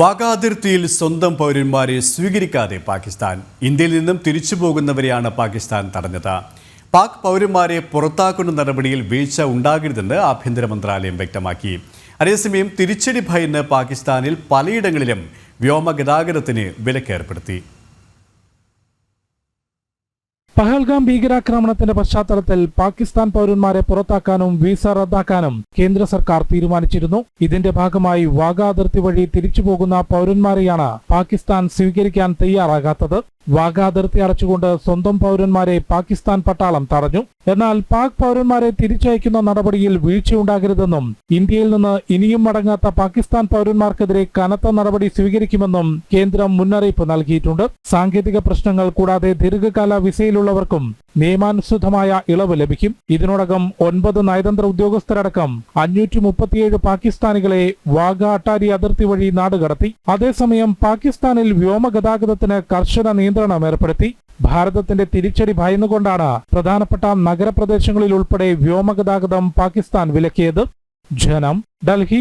വാഗ അതിർത്തിയിൽ സ്വന്തം പൗരന്മാരെ സ്വീകരിക്കാതെ പാകിസ്ഥാൻ. ഇന്ത്യയിൽ നിന്നും തിരിച്ചു പോകുന്നവരെയാണ് പാകിസ്ഥാൻ തടഞ്ഞത്. പാക് പൗരന്മാരെ പുറത്താക്കുന്ന നടപടിയിൽ വീഴ്ച ഉണ്ടാകരുതെന്ന് ആഭ്യന്തര മന്ത്രാലയം വ്യക്തമാക്കി. അതേസമയം തിരിച്ചടി ഭയന്ന് പാകിസ്ഥാനിൽ പലയിടങ്ങളിലും വ്യോമഗതാഗതത്തിന് വിലക്കേർപ്പെടുത്തി. പഹൽഗാം ഭീകരാക്രമണത്തിന്റെ പശ്ചാത്തലത്തിൽ പാകിസ്ഥാൻ പൗരന്മാരെ പുറത്താക്കാനും വിസ റദ്ദാക്കാനും കേന്ദ്ര സർക്കാർ തീരുമാനിച്ചിരുന്നു. ഇതിന്റെ ഭാഗമായി വാഗ അതിർത്തി വഴി തിരിച്ചുപോകുന്ന പൗരന്മാരെയാണ് പാകിസ്ഥാൻ സ്വീകരിക്കാൻ തയ്യാറാകാത്തത്. വാഗ അതിർത്തി അടച്ചുകൊണ്ട് സ്വന്തം പൗരന്മാരെ പാകിസ്ഥാൻ പട്ടാളം തടഞ്ഞു. എന്നാൽ പാക് പൗരന്മാരെ തിരിച്ചയക്കുന്ന നടപടിയിൽ വീഴ്ചയുണ്ടാകരുതെന്നും ഇന്ത്യയിൽ നിന്ന് ഇനിയും മടങ്ങാത്ത പാകിസ്ഥാൻ പൗരന്മാർക്കെതിരെ കനത്ത നടപടി സ്വീകരിക്കുമെന്നും കേന്ദ്രം മുന്നറിയിപ്പ് നൽകിയിട്ടുണ്ട്. സാങ്കേതിക പ്രശ്നങ്ങൾ കൂടാതെ ദീർഘകാല വിസയിലുള്ളവർക്കും നിയമാനുസൃതമായ ഇളവ് ലഭിക്കും. ഇതിനോടകം ഒൻപത് നയതന്ത്ര ഉദ്യോഗസ്ഥരടക്കം അഞ്ഞൂറ്റി മുപ്പത്തിയേഴ് പാകിസ്ഥാനികളെ വാഗ അട്ടാരി അതിർത്തി വഴി നാടുകടത്തി. അതേസമയം പാകിസ്ഥാനിൽ വ്യോമഗതാഗതത്തിന് കർശന നിയന്ത്രണം ഏർപ്പെടുത്തി ഭാരതത്തിന്റെ തിരിച്ചടി ഭയന്നുകൊണ്ടാണ് പ്രധാനപ്പെട്ട നഗരപ്രദേശങ്ങളിൽ ഉൾപ്പെടെ വ്യോമഗതാഗതം പാകിസ്ഥാൻ വിലക്കിയത്. ജനം ഡൽഹി